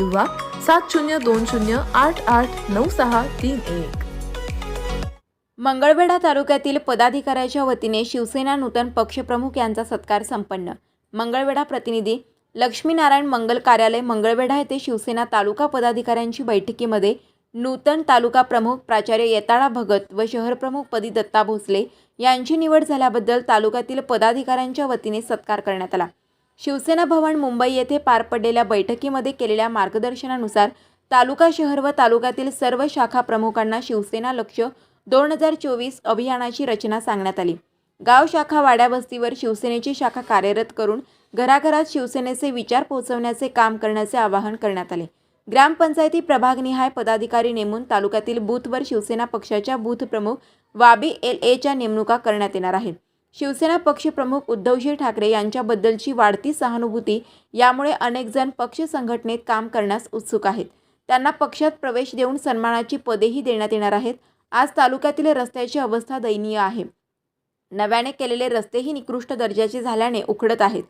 किंवा सात शून्य दोन शून्य आठ आठ नऊ सहा तीन एक. मंगळवेढा तालुक्यातील पदाधिकाऱ्याच्या वतीने शिवसेना नूतन पक्षप्रमुख यांचा सत्कार संपन्न. मंगळवेढा प्रतिनिधी लक्ष्मीनारायण मंगल कार्यालय मंगळवेढा येथे शिवसेना तालुका पदाधिकाऱ्यांची बैठकीमध्ये नूतन तालुका प्रमुख प्राचार्य येताळा भगत व शहरप्रमुख पदी दत्ता भोसले यांची निवड झाल्याबद्दल तालुक्यातील पदाधिकाऱ्यांच्या वतीने सत्कार करण्यात आला. शिवसेना भवन मुंबई येथे पार पडलेल्या बैठकीमध्ये केलेल्या मार्गदर्शनानुसार तालुका शहर व तालुक्यातील सर्व शाखा प्रमुखांना शिवसेना लक्ष दोन हजार चोवीस अभियानाची रचना सांगण्यात आली. गाव शाखा वाड्या वस्तीवर शिवसेनेची शाखा कार्यरत करून घराघरात शिवसेनेचे विचार पोहोचवण्याचे काम करण्याचे आवाहन करण्यात आले. ग्रामपंचायती प्रभागनिहाय पदाधिकारी नेमून तालुक्यातील बूथवर शिवसेना पक्षाच्या बूथ प्रमुख वाबी एल एच्या नेमणुका करण्यात येणार आहेत. शिवसेना पक्षप्रमुख उद्धवजी ठाकरे यांच्याबद्दलची वाढती सहानुभूती यामुळे अनेकजण पक्ष संघटनेत काम करण्यास उत्सुक आहेत. त्यांना पक्षात प्रवेश देऊन सन्मानाची पदेही देण्यात येणार आहेत. आज तालुक्यातील रस्त्याची अवस्था दयनीय आहे. नव्याने केलेले रस्तेही निकृष्ट दर्जाचे झाल्याने उखडत आहेत.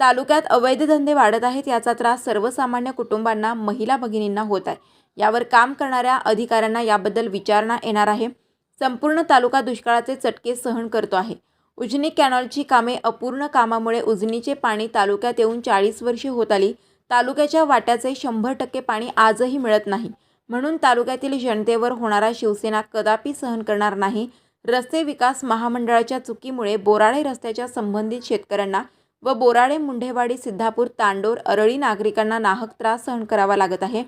तालुक्यात अवैध धंदे वाढत आहेत याचा त्रास सर्वसामान्य कुटुंबांना महिला भगिनींना होत आहे. यावर काम करणाऱ्या अधिकाऱ्यांना याबद्दल विचारणा येणार आहे. संपूर्ण तालुका दुष्काळाचे चटके सहन करतो आहे. उजनी कॅनॉलची कामे अपूर्ण कामामुळे उजनीचे पाणी तालुक्यात येऊन चाळीस वर्षे होत आली. तालुक्याच्या वाट्याचे शंभर टक्के पाणी आजही मिळत नाही. म्हणून तालुक्यातील जनतेवर होणारा शिवसेना कदापि सहन करणार नाही. रस्ते विकास महामंडळाच्या चुकीमुळे बोराडे रस्त्याच्या संबंधित शेतकऱ्यांना व बोराडे मुंढेवाडी सिद्धापूर तांडोर अरळी नागरिकांना नाहक त्रास सहन करावा लागत आहे.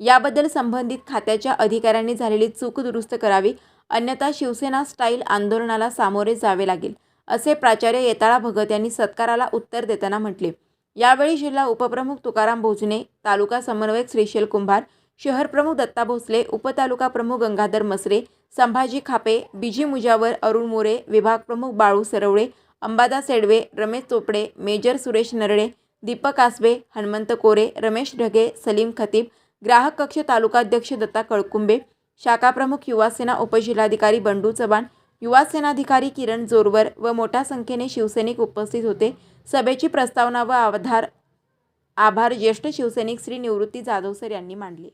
याबद्दल संबंधित खात्याच्या अधिकाऱ्यांनी झालेली चूक दुरुस्त करावी. अन्यथा शिवसेना स्टाईल आंदोलनाला सामोरे जावे लागेल. असे प्राचार्य येताळा भगत यांनी सत्काराला उत्तर देताना म्हटले. यावेळी जिल्हा उपप्रमुख तुकाराम भोजने तालुका समन्वयक श्रीशैल कुंभार शहर प्रमुख दत्ता भोसले उपतालुका प्रमुख गंगाधर मसरे संभाजी खापे बिजी मुजावर अरुण मोरे विभाग प्रमुख बाळू सरवळे अंबादा सेडवे रमेश चोपडे मेजर सुरेश नरळे दीपक आसबे हनुमंत कोरे रमेश ढगे सलीम खतीब ग्राहक कक्ष तालुकाध्यक्ष दत्ता कळकुंबे शाखाप्रमुख युवासेना उपजिल्हाधिकारी बंडू चव्हाण युवा सेनाधिकारी किरण जोरवर व मोठ्या संख्येने शिवसैनिक उपस्थित होते. सभेची प्रस्तावना व आधार आभार ज्येष्ठ शिवसैनिक श्री निवृत्ती जाधव सर यांनी मांडले.